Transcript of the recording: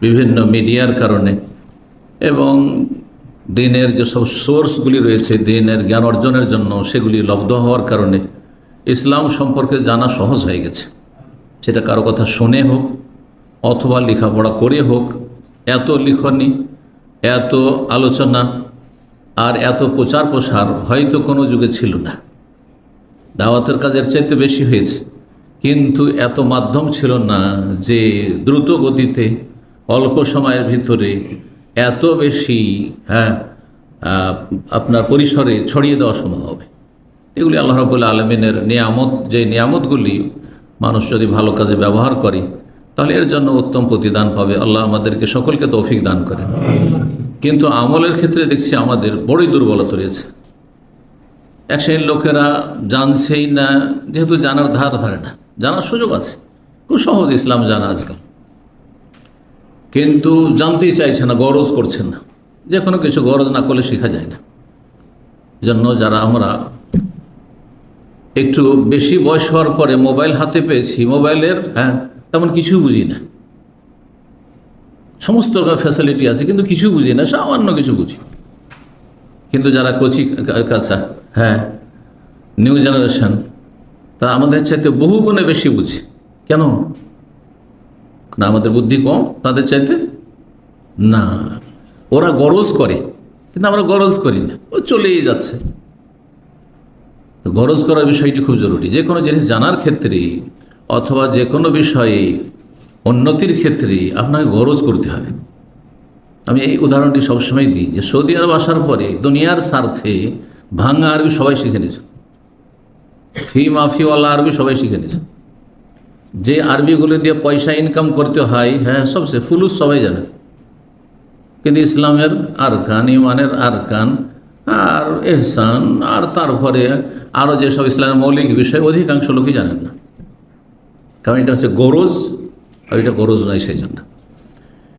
বিভিন্ন মিডিয়ার কারণে। এবং দিনের যেসব সোর্সগুলি রয়েছে, দিনের জ্ঞান অর্জনের জন্য সেগুলি লব্ধ হওয়ার কারণে ইসলাম সম্পর্কে জানা সহজ হয়ে গেছে। সেটা কারও কথা শুনে হোক, অথবা লেখাপড়া করে হোক, এত লিখনি, এত আলোচনা, আর এত প্রচার প্রসার হয়তো কোনো যুগে ছিল না। দাওয়াতের কাজের চাইতে বেশি হয়েছে। কিন্তু এত মাধ্যম ছিল না যে দ্রুত গতিতে অল্প সময়ের ভিতরে এত বেশি হ্যাঁ আপনার পরিসরে ছড়িয়ে দেওয়া সম্ভব হবে। এগুলি আল্লাহ রবুল্লা আলমিনের নিয়ামত, যে নিয়ামতগুলি মানুষ যদি ভালো কাজে ব্যবহার করে, তাহলে এর জন্য উত্তম প্রতিদান পাবে। আল্লাহ আমাদেরকে সকলকে তৌফিক দান করেন। কিন্তু আমলের ক্ষেত্রে দেখছি আমাদের বড়ই দুর্বলতা রয়েছে। এক শ্রেণির লোকেরা জানছেই না, যেহেতু জানার ধার ধারে না। জানার সুযোগ আছে। খুব সহজ ইসলাম জানা আজকাল। কিন্তু জানতেই চাইছে না, গরজ করছে না। যে কোনো কিছু গরজ না করলে শেখা যায় না। জন্য যারা আমরা একটু বেশি বয়স হওয়ার পরে মোবাইল হাতে পেয়েছি, মোবাইলের হ্যাঁ তেমন কিছু বুঝি না। সমস্ত রকম ফ্যাসিলিটি আছে, কিন্তু কিছু বুঝি না, সামান্য কিছু বুঝি। কিন্তু যারা কচি কাছা হ্যাঁ নিউ জেনারেশন তা আমাদের চাইতে বহু গুণে বেশি বুঝি। কেন? না আমাদের বুদ্ধি কম, তাদের চাইতে না। ওরা গরজ করে, কিন্তু আমরা গরজ করি না। ও চলেই যাচ্ছে। গরজ করার বিষয়টি খুব জরুরি। যে কোনো জিনিস জানার ক্ষেত্রে অথবা যে কোনো বিষয়ে উন্নতির ক্ষেত্রে আপনাকে গরজ করতে হবে। আমি এই উদাহরণটি সবসময় দিই যে সৌদি আরব আসার পরে দুনিয়ার স্বার্থে ভাঙা আরবি সবাই শিখে নিয়েছে। ফি মাফিওয়ালা আরবি সবাই শিখে নিয়েছে। যে আরবিগুলো দিয়ে পয়সা ইনকাম করতে হয় হ্যাঁ সবচেয়ে ফুলুস সবাই জানে। কিন্তু ইসলামের আরকান, ইমানের আরকান, আর এহসান, আর তারপরে আরও যেসব ইসলামের মৌলিক বিষয়, অধিকাংশ লোকই জানেন না। কারণ এটা হচ্ছে গরজ, আর এটা গরজ নয় সেই জন্য।